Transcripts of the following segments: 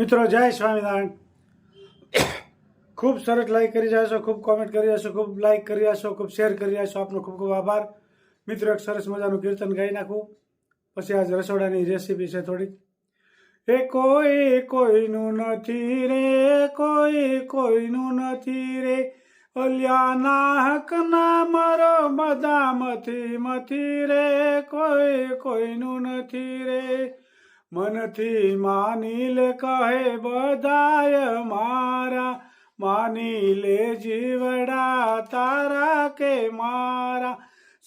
મિત્રો, જય સ્વામિનારાયણ. ખૂબ સરસ લાઈક કરી રહ્યા છો, ખૂબ કોમેન્ટ કરી રહ્યા છો, ખૂબ લાઈક કરી રહ્યા છો, ખૂબ શેર કરી રહ્યા છો. આપનો ખૂબ ખૂબ આભાર. મિત્રો, એક સરસ મજાનું કીર્તન ગાઈ નાખું. પછી આજ રસોડાની રેસીપી છે થોડીક. એ કોઈ કોઈનું નથી રે, કોઈ કોઈનું નથી રે. અલ્યાના હકના મારો બદામથી મથી રે, કોઈ કોઈનું નથી રે. મનથી માની લે, કહે બધાય મારા. માની લે જીવડા તારા કે મારા.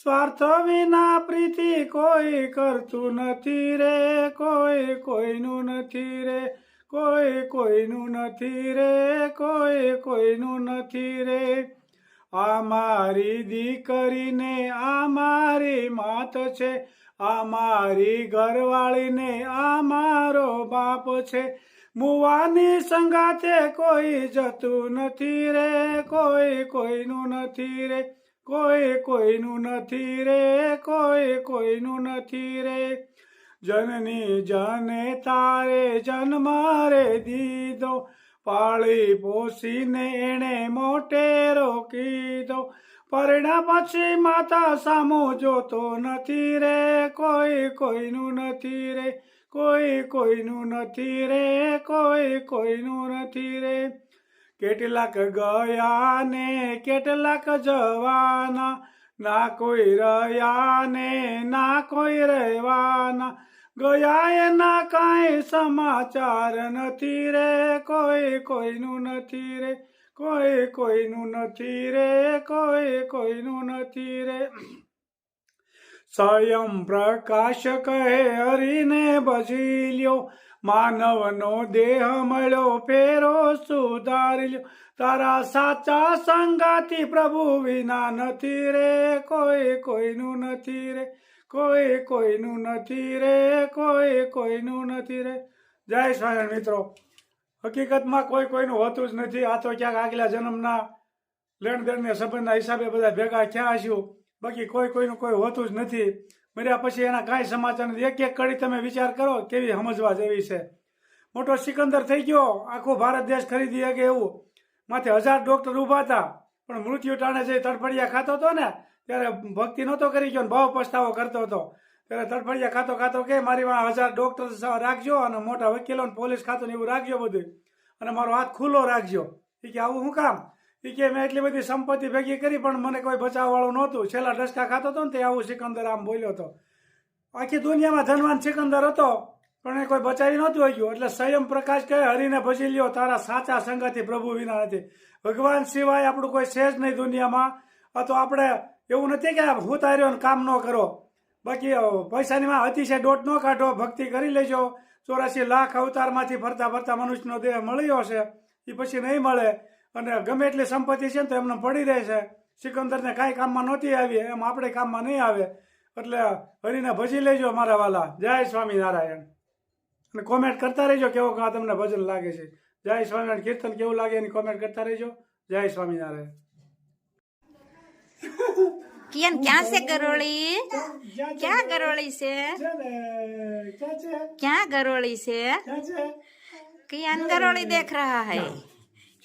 સ્વાર્થ વિના પ્રીતિ કોઈ કરતું નથી રે, કોઈ કોઈનું નથી રે, કોઈ કોઈનું નથી રે, કોઈ કોઈનું નથી રે. આ મારી દીકરીને આ મારી માત છે આ મારી ઘરવાળીને આ મારો બાપ છે. મુવાની સંગાતે કોઈ જતું નથી રે, કોઈ કોઈનું નથી રે, કોઈ કોઈનું નથી રે, કોઈ કોઈનું નથી રે. જનની જને તારે જન્મ રે દીધો, પાળી પોસીને એણે મોટેરો કીધો. પરણા પછી માતા સામો જોતો નથી રે, કોઈ કોઈનું નથી રે, કોઈ કોઈનું નથી રે, કોઈ કોઈનું નથી રે. કેટલાક ગયા ને, કેટલાક જવાના, ના કોઈ રહ્યા ને, ના કોઈ રહેવાના. ગયા એના કાંઈ સમાચાર નથી રે, કોઈ કોઈનું નથી રે. કોઈ કોઈનું નથી રે, કોઈ કોઈનું નથી રે. સ્વયં પ્રકાશ કહે હરીને ભજી લ્યો. માનવનો દેહ મળ્યો, ફેરો સુધારી લ્યો. તારા સાચા સંગાથી પ્રભુ વિના નથી રે, કોઈ કોઈનું નથી રે, કોઈ કોઈનું નથી રે, કોઈ કોઈનું નથી રે. જય સ્વામી મિત્રો. હકીકતમાં કોઈ કોઈનું હોતું જ નથી. આ તો ક્યાંક આગલા જન્મના લેણદેણને સંબંધના હિસાબે બધા ભેગા થયા હશું. બાકી કોઈ કોઈનું કોઈ હોતું જ નથી. મર્યા પછી એના કાંઈ સમાચાર નથી. એક એક કડી તમે વિચાર કરો કેવી સમજવા જેવી છે. મોટો સિકંદર થઈ ગયો. આખો ભારત દેશ ખરીદી શકે એવું. માથે હજાર ડોક્ટર ઊભા હતા. પણ મૃત્યુ ટાણે જે તડફડિયા ખાતો હતો ને, ત્યારે ભક્તિ નહોતો કરી ગયો ભાવ પસ્તાવો કરતો હતો. ત્યારે તડફડિયા ખાતો ખાતો કે, મારી વાં હજાર ડોક્ટર રાખજો અને મોટા વકીલો પોલીસ ખાતું ને એવું રાખજો બધું. અને મારો હાથ ખુલ્લો રાખજો. એ કે, આવું શું કામ? એ કે, મેં એટલી બધી સંપત્તિ ભેગી કરી, પણ મને કોઈ બચાવવાળું નહોતું. છેલ્લા ડસકા ખાતો હતો ને તે આવું સિકંદર આમ બોલ્યો હતો. આખી દુનિયામાં ધનવાન સિકંદર હતો, પણ એ કોઈ બચાવી નહોતું ગયું એટલે સંયમ પ્રકાશ કહે, હરીને ભજી લ્યો, તારા સાચા સંગથી પ્રભુ વિના નથી. ભગવાન સિવાય આપણું કોઈ છે જ નહીં દુનિયામાં. અથવા આપણે એવું નથી કે હું તાર્યો કામ ન કરો. બાકી પૈસાની માં અતિશય દોટ ન કાઢો, ભક્તિ કરી લેજો. ચોરાસી લાખ અવતારમાંથી ફરતા ફરતા મનુષ્યનો દેહ મળ્યો છે એ પછી નહીં મળે. અને ગમે એટલી સંપત્તિ છે ને તો એમને પડી રહે છે. સિકંદરને કાંઈ કામમાં નહોતી આવી, એમ આપણે કામમાં નહીં આવે. એટલે હરીને ભજી લેજો મારા વાલા. જય સ્વામિનારાયણ. અને કોમેન્ટ કરતા રહેજો કેવો તમને ભજન લાગે છે. જય સ્વામિનારાયણ. કીર્તન કેવું લાગે એની કોમેન્ટ કરતા રહેજો. જય સ્વામિનારાયણ. કિયન ક્યાં છે ગરોળી? ક્યાં ગરોળી છે ક્યાં ગરોળી છે? કિયન ગરોળી. દેખ રહા है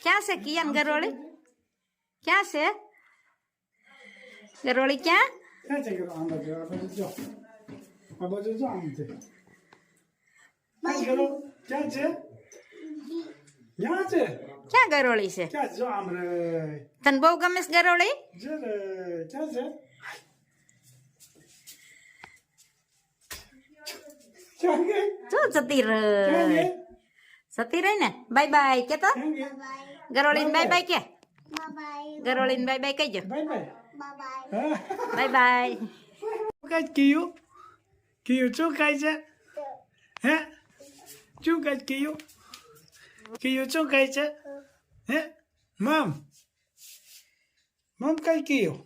ક્યાં છે કિયન ગરોળી? ક્યાં છે ગરોળી? ક્યાં ક્યાં છે? ક્યાં ગરોળી છે ક્યાં છે? જો આમ રે. તને બહુ ગમે છે ગરોળી શું? જતી રહી જતી રહી ને બાય બાય કે તો ગરોળીને બાય બાય કે ગરોળીને બાય બાય કહેજો બાય બાય. હા? બાય બાય શું કાંઈ કીયું? કીયું શું ખાય છે? હે? શું કાંઈ કીયું? કીયું શું ખાય છે? હે? મમ? મમ કાંઈ કીયું?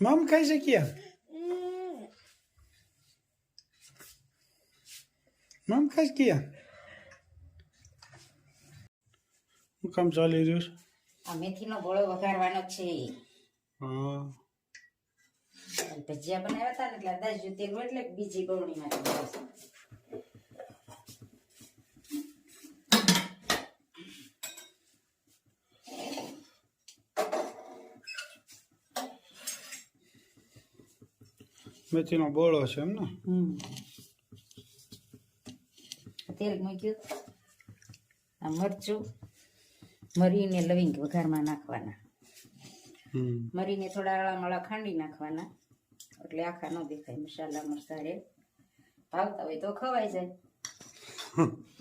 મમ ખાઈ છે ક્યાં મમ ખાઈ છે ક્યાં શું કામ ચાલી રહ્યું છે આ મેથીનો ગોળો વઘારવાનો છે હા અને ભજીયા બનાવ્યા હતા ને એટલે દાજ્યું તેલ એટલે બીજી છે. મેથીનો બોળો છે એમ ને? તેલ મૂક્યું. આ મરચું મરીને લવિંગ વઘારમાં નાખવાના. મરીને થોડા અળા મળા ખાંડી નાખવાના. એટલે આખા ન દેખાય મસાલા મરચા રે ભાવતા હોય તો ખવાઈ જાય.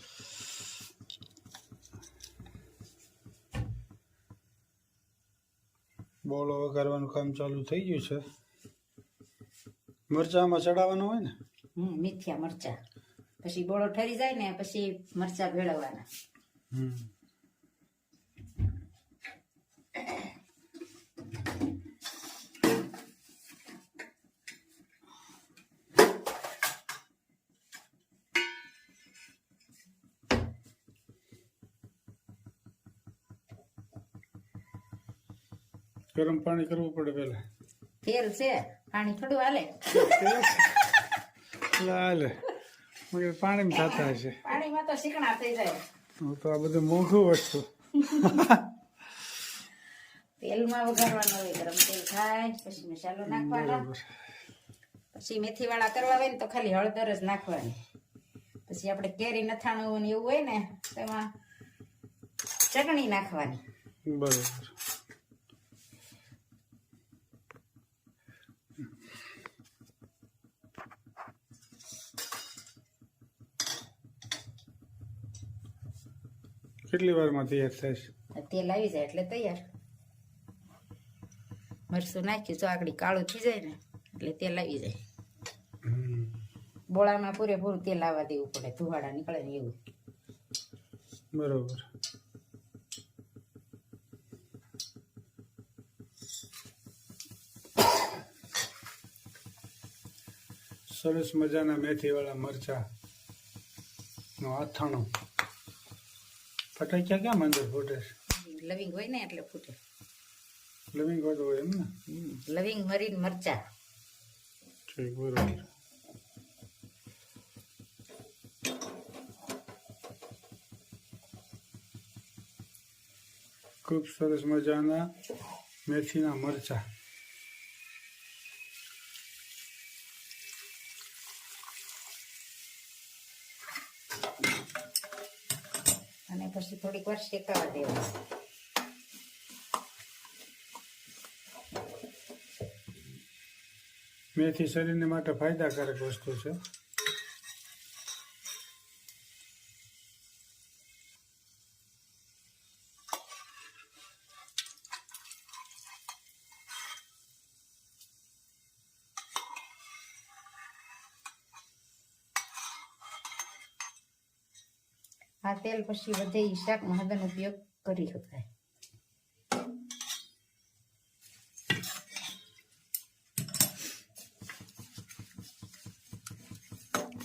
બોળો વઘારવાનું કામ ચાલુ થઈ ગયું છે. મરચામાં ચડાવવાનું હોય ને? હમ મીઠિયા મરચા. પછી બોળો ઠરી જાય ને પછી મરચા ભેળવવાના. હમ. ગરમ પાણી કરવું પડે પેલા તેલ છે પાણી થોડું હાલે. લાલે. મગર પાણી થતા હશે. પાણીમાં તો શીકણા થઈ જાય. હું તો આ બધું મોંઘું વસ્તુ. તેલમાં વઘારવાનું હોય ગરમ તેલ થાય પછી મસાલો નાખવાનો. પછી મેથી વાળા કરવા હોય ને તો ખાલી હળદર જ નાખવાની. પછી આપણે કેરી નથાણું ને એવું હોય ને તેમાં ચટણી નાખવાની. બરોબર. કેટલી વારમાં તૈયાર છે? તેલ આવી જાય એટલે તૈયાર. મરચું નાખ્યું જો આગળ કાળું થઈ જાય ને એટલે તેલ આવી જાય. બોળામાં પૂરેપૂરું તેલ આવવા દેવું પડે ધુવાડા નીકળે ને એવું. બરોબર. સરસ મજાના મેથીવાળા મરચા નો આથાણો. ફટાક્યા ક્યાં મંદિર ફૂટે? છે લવિંગ હોય ને એટલે ફૂટે. લવિંગ વાળું હોય એમ ને? લવિંગ મરીને મરચા. ઠીક બરોબર. ખૂબ સરસ મજાના મેથીના મરચા અને પછી થોડીક વાર શેકાવા દેવાનું મેથી શરીરને માટે ફાયદાકારક વસ્તુ છે. આ તેલ પછી વધે ઈ શાકમાં હદન ઉપયોગ કરી શકાય.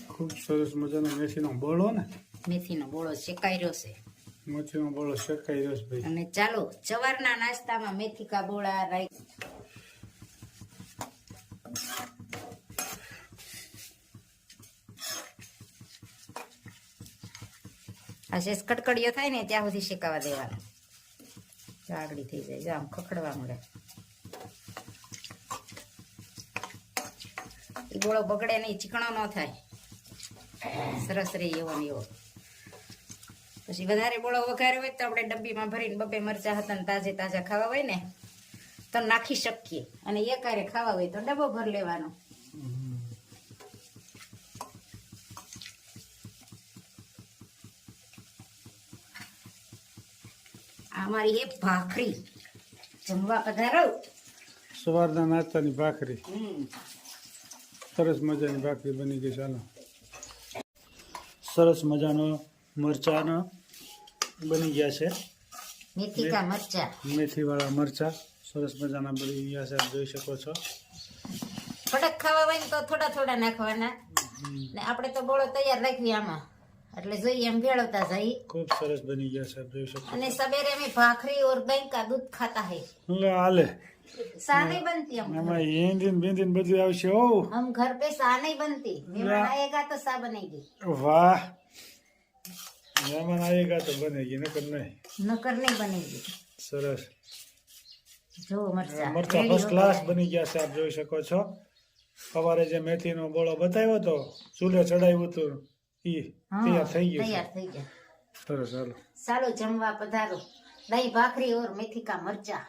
ખૂબ સરસ મજાનો મેથીનો બોળો ને? મેથીનો બોળો શેકાઈ છે. મેથીનો બોળો શેકાઈ રહ્યો છે અને ચાલો સવારના નાસ્તામાં મેથી કા બોળા રાઈ આ શેષ કડકડીયો થાય ને ત્યાં સુધી શેકાવા દેવાનું. આગળી થઈ જાય, જો આમ ખખડવા મળે ગોળો બગડે નહીં, ચીકણો ન થાય. સરસ રહે એવો ને એવો. પછી વધારે બોળો વઘારે હોય તો આપણે ડબ્બીમાં ભરીને બબે મરચા હતા ને તાજે તાજા ખાવા હોય ને, તો નાખી શકીએ. અને એકારે ખાવા હોય તો ડબ્બો ભર લેવાનો. આ એક એ ભાખરી. જમવા પધારો. સવારના નાસ્તાની ભાખરી. સરસ મજાની ભાખરી બની ગઈ ચાલો સરસ મજાનો મરચાનો બની ગયા છે. મેથી કા મરચા. મેથીવાળા મરચા. સરસ મજાના બની ગયા છે આપ જોઈ શકો છો. ફટક ખાવા હોય તો થોડા થોડા નાખવાના. ને આપણે તો બોળો તૈયાર રાખીએ આમાં. એટલે જોઈએ એમ ભેળવતા જઈ ખૂબ સરસ બની ગયા સાહેબ જોઈ શકો અને સવેરે અમે ભાખરી ઓર બેંકા દૂધ ખાતા હે. હાલે. સા નહીં બનતી હમ એમાં એન્જિન બેન્જિન બધું આવશે ઓ હમ ઘર પે સા નહીં બનતી? મહેમાન આયેગા તો સા બનેગી. વાહ. મહેમાન આયેગા તો બનેગી નકર નહીં. નકર નહીં બનેગી. સરસ. જો મરચા મરચા ફર્સ્ટ ક્લાસ બની ગયા છે આપ જોઈ શકો છો. સવારે જે મેથીનો બોળો બતાવ્યો તો ચૂલે ચડાવ્યું હતું. એ તૈયાર થઈ ગયા ચાલો સારું જમવા પધારો. દહીં ભાખરી ઓર મેથી કા મરચા